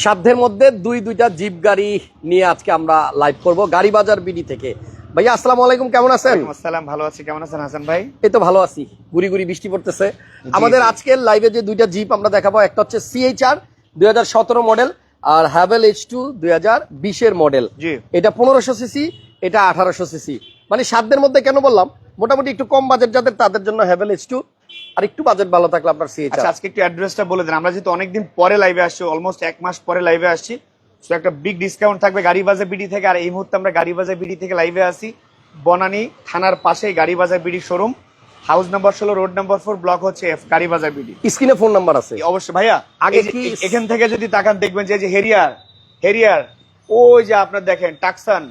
সাধ্যের মধ্যে দুই দুইটা জিপ গাড়ি নিয়ে আজকে আমরা লাইভ করব গাড়ি বাজার বিডি থেকে। ভাইয়া আসসালামু আলাইকুম কেমন আছেন? আসসালাম ভালো আছি। কেমন আছেন হাসান ভাই? এই তো ভালো আছি। গুড়ি গুড়ি বৃষ্টি পড়তেছে। আমাদের আজকের লাইভে যে দুইটা জিপ আমরা দেখাবো একটা হচ্ছে সিএইচআর দুই হাজার সতেরো মডেল আর হ্যাভেল এইচ টু দুই হাজার বিশের মডেল এটা পনেরোশো সিসি এটা আঠারোশো সিসি মানে সাধ্যের মধ্যে কেন বললাম? মোটামুটি একটু কম বাজেট যাদের তাদের জন্য হ্যাভেল এইচ টু আর একটু বাজেট ভালো থাকলে আপনার সিএইচ আচ্ছা আজকে একটু অ্যাড্রেসটা বলে দেন। আমরা যেহেতু অনেকদিন পরে লাইভে আসছি অলমোস্ট এক মাস পরে লাইভে আসছি তো একটা বিগ ডিসকাউন্ট থাকবে গাড়ি বাজার বিডি থেকে। আর এই মুহূর্তে আমরা গাড়ি বাজার বিডি থেকে লাইভে আসি বনানী থানার পাশে Gari Bazar BD showroom house number ষোলো রোড নাম্বার ফোর ব্লক হচ্ছে এফ গাড়ি বাজার বিডি। স্ক্রিনে ফোন নাম্বার আছে। অবশ্যই ভাইয়া আগে এখান থেকে যদি তাকান দেখবেন যে যে হেরিয়ার হেরিয়ার ওই যে আপনার দেখেন টাকসান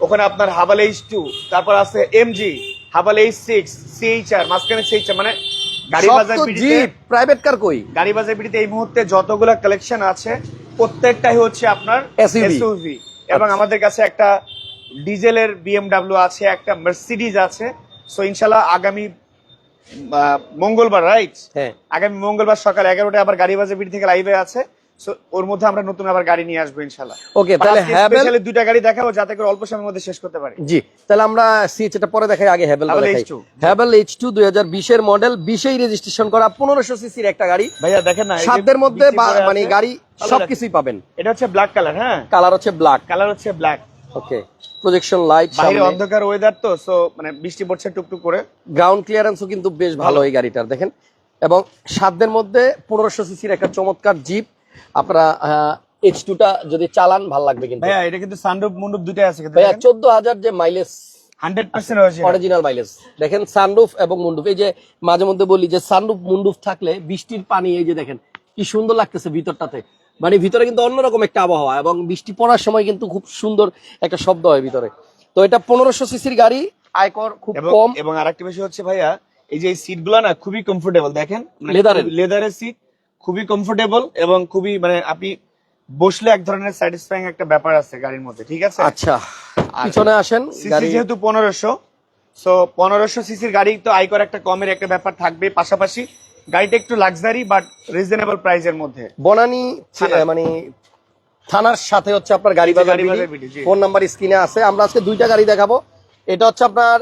ওখানে আপনার হাবাল এইচ টু তারপর আছে MG Haval H six CHR মাঝখানে সিএইচআর মানে গাড়ি বাজার জিপ প্রাইভেট কার কই? গাড়ি বাজার বিডিতে এই মুহূর্তে যতগুলো কালেকশন আছে প্রত্যেকটাই হচ্ছে আপনার এসইউভি এবং আচ্ছা। আমাদের কাছে একটা ডিজেলের বিএমডব্লিউ আছে একটা মার্সিডিজ আছে। সো ইনশাল্লাহ আগামী মঙ্গলবার রাইট হ্যাঁ। আগামী মঙ্গলবার সকাল এগারোটায় আবার গাড়ি বাজার বিডি থেকে লাইভে আছে। সো ওর মধ্যে আমরা নতুন আবার গাড়ি নিয়ে আসব ইনশাল্লাহ ওকে তাহলে হ্যাভেল স্পেশালি দুইটা গাড়ি দেখাবো যাতে করে অল্প সময়ের মধ্যে শেষ করতে পারি। জি তাহলে আমরা সিএচ এটা পরে দেখাই আগে হ্যাভেল দেখাই। বিশের মডেল বিশেই রেজিস্ট্রেশন করা পনেরোশো সিসির একটা গাড়ি। ভাইয়া দেখেন না মধ্যে মানে গাড়ি সবকিছুই পাবেন। এটা হচ্ছে ব্ল্যাক কালার হ্যাঁ? কালার হচ্ছে ব্ল্যাক কালার হচ্ছে ব্ল্যাক ওকে প্রজেকশন লাইট বাইরে অন্ধকার ওয়েদার তো সো মানে বৃষ্টি পড়ছে টুকটুক করে। গ্রাউন্ড ক্লিয়ারেন্সও কিন্তু বেশ ভালো এই গাড়িটার দেখেন। এবং সাধ্যের মধ্যে পনেরোশো সিসির একটা চমৎকার জিপ আপনারা এইচ টুটা যদি চালান ভালো লাগবে কিন্তু। ভাইয়া এটা কিন্তু সানরুফ মুন্ডুপ দুটাই আছে কিন্তু ভাইয়া চোদ্দ হাজার যে mileage hundred percent original mileage দেখেন সানরুফ এবং মুন্ডুফ এই যে মাঝে মধ্যে বলি যে সানরুফ মুন্ডুফ থাকলে বৃষ্টির পানি এই যে দেখেন কি সুন্দর লাগতেছে ভিতরটাতে। মানে ভিতরে কিন্তু অন্যরকম একটা আবহাওয়া এবং বৃষ্টি পড়ার সময় কিন্তু খুব সুন্দর একটা শব্দ হয় ভিতরে। তো এটা পনেরোশো সিসির গাড়ি আয়কর খুব কম। এবং আরেকটা বিষয় হচ্ছে ভাইয়া এই যে সিটগুলো না খুবই কমফোর্টেবল দেখেন? Leather-এর। লেদারের সিট খুবই কমফোর্টেবল এবং খুবই মানে আপনি বসলে এক ধরনের স্যাটিসফাইং একটা ব্যাপার আছে গাড়ির মধ্যে ঠিক আছে? আচ্ছা পিছনে আসেন সিসি গাড়ি যেহেতু পনেরোশো সো পনেরোশো সিসির গাড়ি তো আয়কর একটা কমের একটা ব্যাপার থাকবে। পাশাপাশি গাড়িটা একটু লাক্সারি বাট রিজনেবল প্রাইসের মধ্যে। বনানি। মানে থানার সাথে হচ্ছে আপনার গাড়ি বাজার। ফোন নাম্বার স্ক্রিনে আছে। আমরা আজকে দুইটা গাড়ি দেখাবো। এটা হচ্ছে আপনার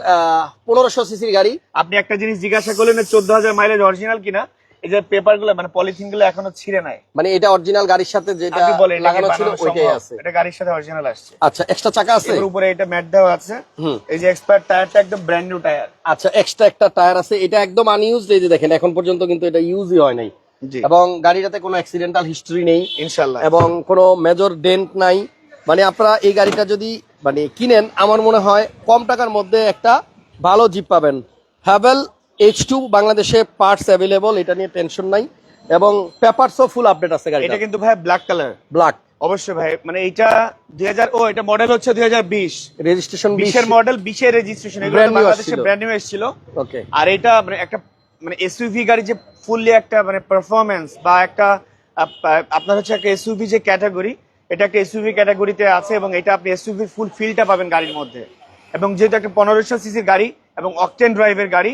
পনেরোশো সিসির গাড়ি। আপনি একটা জিনিস জিজ্ঞাসা করলেন চোদ্দ হাজার মাইলেজ অরিজিনাল কিনা? এই যে পেপারগুলো মানে পলিথিনগুলো এখনও ছিঁড়ে নাই। মানে এটা অরিজিনাল গাড়ির সাথে যেটা লাগানো ছিল ওইটাই আছে। এটা গাড়ির সাথে অরিজিনাল আসছে। আচ্ছা এক্সট্রা চাকা আছে? এর উপরে এটা ম্যাট দেওয়া আছে। এই যে এক্সপায়ার টায়ারটা একদম ব্র্যান্ড নিউ টায়ার আচ্ছা এক্সট্রা একটা টায়ার আছে। এটা একদম আনইউজ এই যে দেখেন এখন পর্যন্ত কিন্তু এটা ইউজই হয় নাই। এবং গাড়িটাতে কোনো অ্যাক্সিডেন্টাল হিস্টরি নেই। ইনশাল্লাহ এবং কোনো মেজর ডেন্ট নাই। মানে আপনারা এই গাড়িটা যদি মানে কিনেন আমার মনে হয় কম টাকার মধ্যে একটা ভালো জিপ পাবেন। হ্যাভেল এইচ টু বাংলাদেশে পার্টস অ্যাভেলেবল এটা নিয়ে টেনশন নাই। এবং পেপারসও ফুল আপডেট আছে গাড়ি এটা কিন্তু ভাই ব্ল্যাক কালার ব্ল্যাক অবশ্যই ভাই মানে এইটা দুই হাজার ও এটা মডেল হচ্ছে দুই হাজার বিশ। রেজিস্ট্রেশন বিশের মডেল বিশের রেজিস্ট্রেশন এগুলো বাংলাদেশে ব্র্যান্ড নিউ এসেছিল। ওকে আর এটা মানে একটা মানে এসইউভি গাড়ি যে ফুললি একটা মানে পারফরমেন্স বা একটা আপনার হচ্ছে একটা এসইউভি যে ক্যাটাগরি এটা একটা এসইউভি ক্যাটাগরিতে আছে এবং এটা আপনি এসইউভি ফুল ফিলটা পাবেন গাড়ির মধ্যে। এবং যেহেতু একটা পনেরোশো সিসির গাড়ি এবং অকটেন ড্রাইভের গাড়ি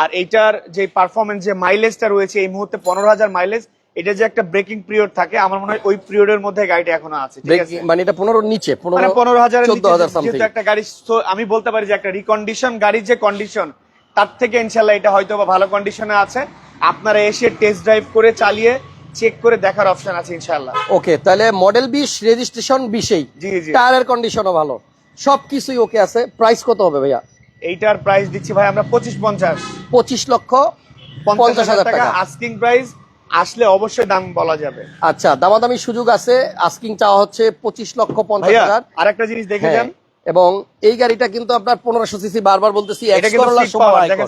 আর এইটার যে পারফরমেন্স যে মাইলেজটা রয়েছে এই মুহূর্তে পনেরো হাজার মাইলেজ এটা যে একটা ব্রেকিং পিরিয়ড থাকে আমার মনে হয় ওই পিরিয়ডের মধ্যে গাড়িটা এখনও আছে মানে এটা পনেরোর নিচে মানে পনেরো হাজার চোদ্দ হাজার যেহেতু একটা গাড়ি আমি বলতে পারি যে একটা রিকন্ডিশন গাড়ির যে কন্ডিশন তার থেকে ইনশাল্লাহ এটা হয়তো বা ভালো কন্ডিশনে আছে। আপনারা এসে টেস্ট ড্রাইভ করে চালিয়ে চেক করে দেখার অপশন আছে ইনশাল্লাহ। ওকে তাহলে মডেল বিশ রেজিস্ট্রেশন বিশেই। টায়ারের কন্ডিশনও ভালো। সবকিছুই ওকে আছে। প্রাইস কত হবে ভাইয়া? এইটার প্রাইস দিচ্ছি ভাই আমরা পঁচিশ পঞ্চাশ। পঁচিশ লক্ষ পঞ্চাশ হাজার টাকা আস্কিং প্রাইস আসলে অবশ্যই দাম বলা যাবে। আচ্ছা দামাদামি সুযোগ আছে আস্কিং চাওয়া হচ্ছে পঁচিশ লক্ষ পঞ্চাশ হাজার। আর একটা জিনিস দেখে হ্যাঁ, যান। এবং এই গাড়িটা কিন্তু আপনার পনেরোশো সিসি বারবার বলতেছি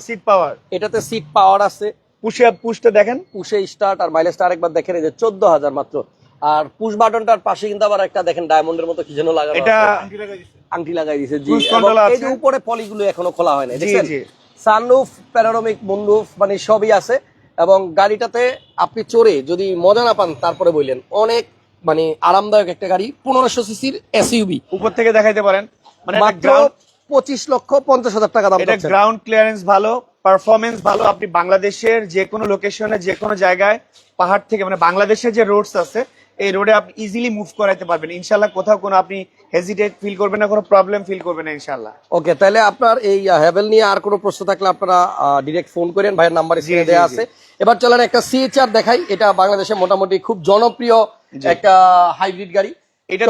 সিট পাওয়ার এটাতে সিট পাওয়ার আছে। পুষে পুষতে দেখেন। পুষে স্টার্ট আর মাইলেজটা আরেকবার দেখেন এই যে চোদ্দ হাজার মাত্র। আর পুশ বাটনটার পাশে কিন্তু আবার একটা দেখেন ডায়মন্ডের মতো কি যেন লাগানো এটা। আংটি লাগাই দিয়েছে জি। এই যে উপরে পলিগুলো এখনও খোলা হয় না দেখছেন? সানরুফ প্যানোরামিক মুনরুফ মানে সবই আছে। এবং গাড়িটাতে আপনি চড়ে যদি মজা না পান তারপরে বললেন অনেক মানে আরামদায়ক একটা গাড়ি পনেরোশো সিসির এসইউবি উপর থেকে দেখাইতে পারেন। মানে মাত্র পঁচিশ লক্ষ পঞ্চাশ হাজার টাকা দাম এটা গ্রাউন্ড ক্লিয়ারেন্স ভালো পারফরমেন্স ভালো। আপনি বাংলাদেশের যে কোনো লোকেশনে যে কোনো জায়গায় পাহাড় থেকে মানে বাংলাদেশের যে রোডস আছে এই রোডে আপনি ইজিলি মুভ করাইতে পারবেন। ইনশাল্লাহ কোথাও কোনো আপনি হেজিটেট ফিল করবেন না কোনো প্রবলেম ফিল করবেন না ইনশাল্লাহ ওকে তাহলে আপনার এই হ্যাভেল নিয়ে আর কোনো প্রশ্ন থাকলে আপনারা ডিরেক্ট ফোন করেন। ভাইয়ের নাম্বার স্ক্রিনে দেওয়া আছে। এবার চলেন একটা সিএচআর দেখাই। এটা বাংলাদেশে মোটামুটি খুব জনপ্রিয় একটা হাইব্রিড গাড়ি। এটা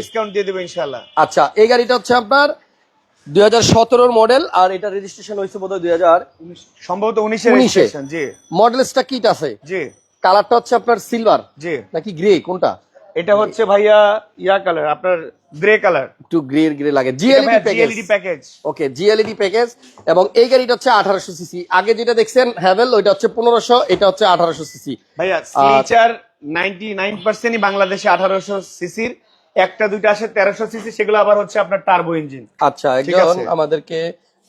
ডিসকাউন্ট দিয়ে দেবো ইনশাল্লাহ আচ্ছা এই গাড়িটা হচ্ছে আপনার দুই মডেল আর এটা রেজিস্ট্রেশন হয়েছে বোধহয় দুই হাজার সম্ভবত উনিশের 19 এ। রেজিস্ট্রেশন মডেলসটা কিট আছে। জি। কালারটা হচ্ছে আপনার সিলভার জি। নাকি গ্রে কোনটা? এটা হচ্ছে ভাইয়া ইয়া কালার আপনার গ্রে কালার। একটু গ্রে গ্রে লাগে। GLED package GLED package okay GLED package এবং এই গাড়িটা হচ্ছে আঠারোশো সিসি আগে যেটা দেখছেন হ্যাভেল ওইটা হচ্ছে পনেরোশো এটা হচ্ছে আঠারোশো সিসি ভাইয়া নাইন পার্সেন্টই বাংলাদেশে আঠারোশো সিসির একটা দুইটা আসে তেরোশো সিসি সেগুলো আবার হচ্ছে আপনার টার্বো ইঞ্জিন আচ্ছা একজন আমাদেরকে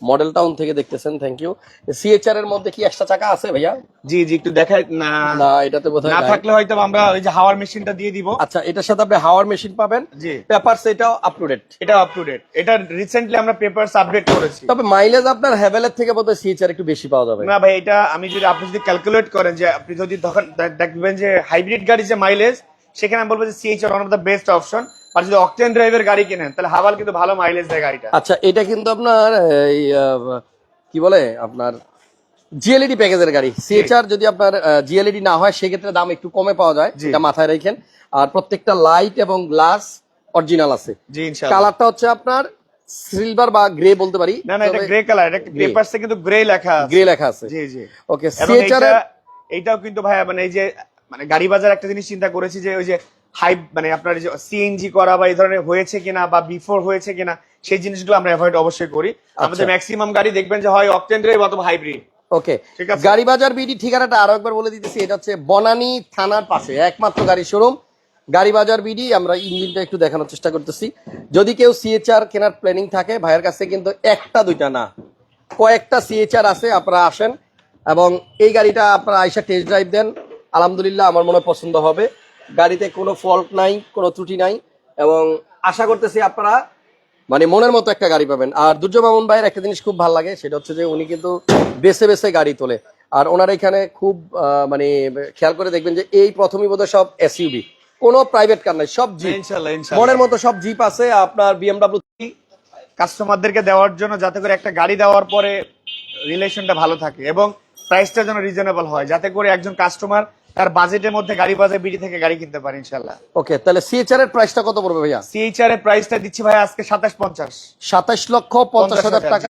মডেল টাউন থেকে দেখতেছেন থ্যাংক ইউ সিএচআর এর মধ্যে কি একটা চাকা আছে ভাইয়া? জি জি একটু দেখাই না না এটাতে বোধহয় না থাকলে হয়তো আমরা ওই যে হাওয়ার মেশিনটা দিয়ে দিব। আচ্ছা এটার সাথে আপনি হাওয়ার মেশিন পাবেন জি। পেপারস এটাও আপ টু ডেট এটা আপ টু ডেট এটা রিসেন্টলি আমরা পেপারস আপডেট করেছি। তবে মাইলেজ আপনার হ্যাভেলের থেকে বোধহয় সিএচআর একটু বেশি পাওয়া যাবে। না ভাই এটা আমি যদি আপনি যদি ক্যালকুলেট করেন যে আপনি যদি তখন দেখবেন যে হাইব্রিড গাড়ি যে মাইলেজ সেখানে আমি বলব যে CHR one of the best option আর যদি অকটেন ড্রাইভের গাড়ি কেনেন তাহলে কিন্তু ভালো মাইলেজ দেয় গাড়িটা। আচ্ছা এটা কিন্তু আপনার এই কি বলে আপনার জিএলইডি প্যাকেজের গাড়ি। সিএচআর যদি আপনার জিএলইডি না হয় সেক্ষেত্রে দাম একটু কমে পাওয়া যায়। এটা মাথায় রাখেন। আর প্রত্যেকটা লাইট এবং গ্লাস অরিজিনাল আছে। কালারটা হচ্ছে আপনার সিলভার বা গ্রে বলতে পারি। না না এটা গ্রে কালার এটা। পেপারসে কিন্তু গ্রে লেখা আছে। গ্রে লেখা আছে। জি জি। ওকে সিএচআর এইটাও কিন্তু ভাইয়া মানে এই যে মানে গাড়ি বাজার একটা জিনিস চিন্তা করেছি যে ওই যে হাইপ মানে আপনার যে সিএনজি করা বা এই ধরনের হয়েছে কিনা বা বিফোর হয়েছে কিনা সেই জিনিসগুলো আমরা অ্যাভয়েড অবশ্যই করি। আমাদের ম্যাক্সিমাম গাড়ি দেখবেন যে হয় অকটেন ড্রাইভ অথবা hybrid okay Gari Bazar BD ঠিকানাটা আরও একবার বলে দিতেছি এটা হচ্ছে বনানী থানার পাশে একমাত্র গাড়ি শোরুম গাড়ি বাজার বিডি আমরা ইঞ্জিনটা একটু দেখানোর চেষ্টা করতেছি। যদি কেউ সিএচআর কেনার প্ল্যানিং থাকে ভাইয়ের কাছে কিন্তু একটা দুইটা না। কয়েকটা সিএচআর আছে আপনারা আসেন। এবং এই গাড়িটা আপনারা আইসা টেস্ট ড্রাইভ দেন। আলহামদুলিল্লাহ আমার মনে পছন্দ হবে। গাড়িতে কোনো ফল্ট নাই কোনো ত্রুটি নাই এবং আশা করতেছি আপনারা মানে মনের মতো একটা গাড়ি পাবেন। আর দুর্য মামুন ভাইয়ের একটা জিনিস খুব ভালো লাগে সেটা হচ্ছে যে উনি কিন্তু বেছে বেছে গাড়ি তোলে। আর ওনার এখানে খুব মানে খেয়াল করে দেখবেন যে এই প্রথমই বোধহয় সব এসইউবি কোনো প্রাইভেট কার নাই সব জিপ মনের মতো সব জিপ আছে আপনার বিএমডাব্লিউ কাস্টমারদেরকে দেওয়ার জন্য যাতে করে একটা গাড়ি দেওয়ার পরে রিলেশনটা ভালো থাকে এবং প্রাইসটা যেন রিজনেবল হয় যাতে করে একজন কাস্টমার তার বাজেটের মধ্যে গাড়ি বাজার বিডি থেকে গাড়ি কিনতে পারে ইনশাল্লাহ ওকে তাহলে সিএচআর এর প্রাইসটা কত পড়বে ভাইয়া? সিএইচআর এর প্রাইসটা দিচ্ছি ভাই আজকে সাতাশ পঞ্চাশ। সাতাশ লক্ষ পঞ্চাশ হাজার টাকা।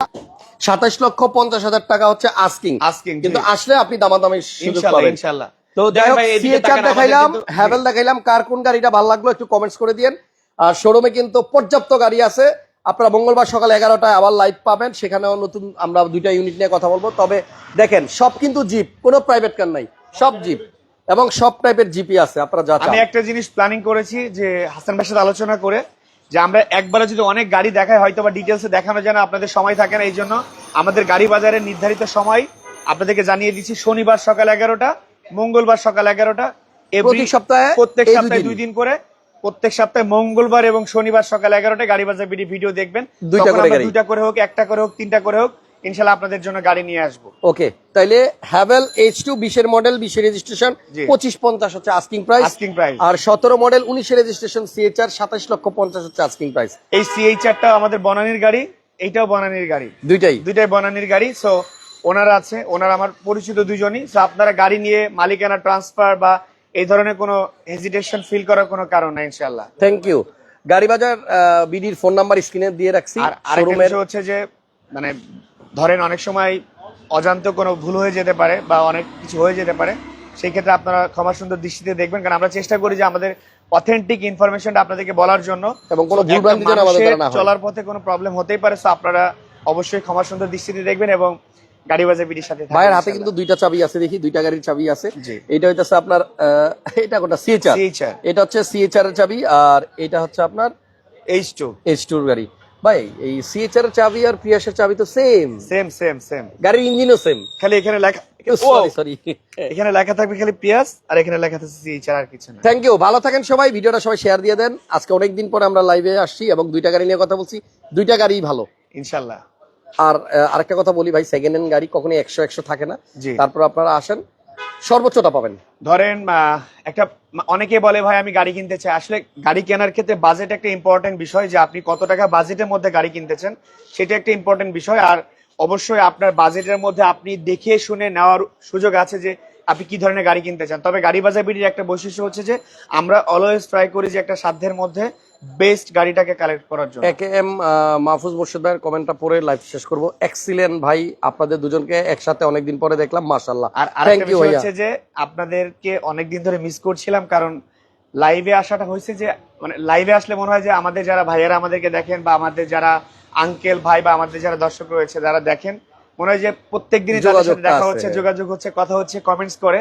সাতাশ লক্ষ পঞ্চাশ হাজার টাকা হচ্ছে আস্কিং আস্কিং কিন্তু আসলে আপনি দামাদামি সুযোগ পাবেন। ইনশাল্লাহ। তো যাই হোক সিএচআর দেখাইলাম হ্যাভেল দেখাইলাম কার কোন গাড়িটা ভালো লাগল একটু কমেন্টস করে দিয়েন। আর শোরুমে কিন্তু পর্যাপ্ত গাড়ি আছে। আপনারা মঙ্গলবার সকাল এগারোটায় আবার লাইভ পাবেন। সেখানেও নতুন আমরা দুইটা ইউনিট নিয়ে কথা বলব। তবে দেখেন সব কিন্তু জিপ কোনো প্রাইভেট কার নাই। সব জিপ এবং সব টাইপের জিপি আছে আপনারা যা আমি একটা জিনিস প্ল্যানিং করেছি যে হাসান ভাইয়ের সাথে আলোচনা করে যে আমরা একবারে যদি অনেক গাড়ি দেখাই হয়তো বা ডিটেলসে দেখানো যায় না আপনাদের সময় থাকে না এই জন্য আমাদের গাড়ি বাজারের নির্ধারিত সময় আপনাদেরকে জানিয়ে দিচ্ছি শনিবার সকাল এগারোটা মঙ্গলবার সকাল এগারোটা প্রতি সপ্তাহে প্রত্যেক সপ্তাহে দুই দিন। করে প্রত্যেক সপ্তাহে মঙ্গলবার এবং শনিবার সকাল এগারোটায় গাড়ি বাজার ভিডিও দেখবেন। দুইটা করে দুইটা করে হোক একটা করে হোক তিনটা করে হোক ইনশাল্লাহ আপনাদের জন্য গাড়ি নিয়ে আসব। ওকে তাইলে হ্যাভেল এইচ টু বিশের মডেল বিশের রেজিস্ট্রেশন পঁচিশ পঞ্চাশ হচ্ছে আস্কিং প্রাইস আস্কিং প্রাইস আর সতেরো মডেল উনিশের রেজিস্ট্রেশন সিএচআর সাতাশ লক্ষ পঞ্চাশ হচ্ছে আস্কিং প্রাইস এই সিএইচআরটা আমাদের বনানীর গাড়ি এইটাও বনানীর গাড়ি। দুইটাই। দুইটাই বনানীর গাড়ি সো ওনারা আছে ওনারা আমার পরিচিত দুজনই সো আপনারা গাড়ি নিয়ে মালিকানা ট্রান্সফার বা এই ধরনের কোনো হেজিটেশন ফিল করার কোনো কারণ নাই ইনশাল্লাহ থ্যাংক ইউ গাড়ি বাজার বিডির ফোন নাম্বার স্ক্রিনে দিয়ে রাখছি। আর আরেকটা হচ্ছে যে মানে ধরেন অনেক সময় অজান্ত কোনো ভুল হয়ে যেতে পারে বা অনেক কিছু হয়ে যেতে পারে সেই ক্ষেত্রে আপনারা ক্ষমা সুন্দর দৃষ্টিতে দেখবেন। কারণ আমরা চেষ্টা করি যে আমাদের অথেন্টিক ইনফরমেশনটা আপনাদেরকে বলার জন্য এবং কোনো। চলার পথে কোনো প্রবলেম হতেই পারে সো আপনারা অবশ্যই ক্ষমা সুন্দর দৃষ্টিতে দেখবেন এবং গাড়ি সাথে ভাইয়ের হাতে কিন্তু দুইটা চাবি আছে দেখি দুইটা গাড়ির চাবি আছে। এটা হইতেছে আপনার এটা কোনটা? সিএচআর এটা হচ্ছে সিএচআর এর চাবি আর এটা হচ্ছে আপনার এইচ টু এইচ টুর গাড়ি। ভাই এই সিএচআর এর চাবি আর প্রিয়াসের চাবি তো সেম সেম সেম সেম গাড়ির ইঞ্জিনও সেম খালি এখানে লেখা সরি সরি এখানে লেখা থাকবে খালি পিয়াস আর এখানে লেখা থাকবে সিএইচআর আর কিছু না। থ্যাংক ইউ ভালো থাকেন সবাই ভিডিওটা সবাই শেয়ার দিয়ে দেন। আজকে অনেকদিন পরে আমরা লাইভে আসছি এবং দুইটা গাড়ি নিয়ে কথা বলছি। দুইটা গাড়িই ভালো। ইনশাল্লাহ। আর আরেকটা কথা বলি ভাই সেকেন্ড হ্যান্ড গাড়ি কখনোই একশো একশো থাকে না। তারপর আপনারা আসেন। সর্বোচ্চটা পাবেন। ধরেন একটা অনেকে বলে, ভাই, আমি গাড়ি কিনতে চাই। আসলে গাড়ি কেনার ক্ষেত্রে বাজেট একটা ইম্পর্টেন্ট বিষয় যে, আপনি কত টাকা বাজেটের মধ্যে গাড়ি কিনতেছেন, সেটা একটা ইম্পর্টেন্ট বিষয়। আর অবশ্যই আপনার বাজেটের মধ্যে আপনি দেখে শুনে নেওয়ার সুযোগ আছে যে, আপনি কি ধরনের গাড়ি কিনতে চান। তবে গাড়ি বাজার বিডির একটা বৈশিষ্ট্য হচ্ছে যে, আমরা অলওয়েজ ট্রাই করি যে, একটা সাধ্যের মধ্যে বেস্ট গাড়িটাকে কালেক্ট করার জন্য। একে এম মাহফুজ মোর্শেদ ভাইয়ের কমেন্টটা পরে লাইভ শেষ করব। এক্সিলেন্ট ভাই আপনাদের দুজনকে একসাথে অনেকদিন পরে দেখলাম মাশাল্লাহ আর আরেকটা বিষয় হচ্ছে যে আপনাদেরকে অনেকদিন ধরে মিস করছিলাম কারণ লাইভে আসাটা হয়েছে যে মানে লাইভে আসলে মনে হয় যে আমাদের যারা ভাইয়েরা আমাদেরকে দেখেন বা আমাদের যারা আঙ্কেল ভাই বা আমাদের যারা দর্শক রয়েছে যারা দেখেন। মনে হয় যে প্রত্যেক দিনই দেখা হচ্ছে যোগাযোগ হচ্ছে কথা হচ্ছে কমেন্টস করে।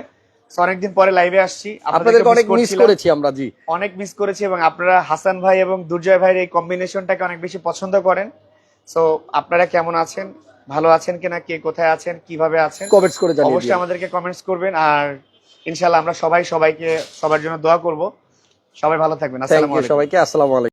অনেকদিন পরে লাইভে আসছি। আপনাদেরকে অনেক মিস করেছি আমরা জি। অনেক মিস করেছি এবং আপনারা হাসান ভাই এবং দুর্জয় ভাইয়ের এই কম্বিনেশনটাকে অনেক বেশি পছন্দ করেন। সো আপনারা কেমন আছেন? ভালো আছেন কিনা? কে কোথায় আছেন? কীভাবে আছেন? কমেন্টস করে জানিয়ে অবশ্যই আমাদেরকে কমেন্টস করবেন। আর ইনশাল্লাহ আমরা সবাই সবাইকে সবার জন্য দোয়া করব। সবাই ভালো থাকবেন। আসসালামু আলাইকুম। সবাইকে। আসসালামু আলাইকুম।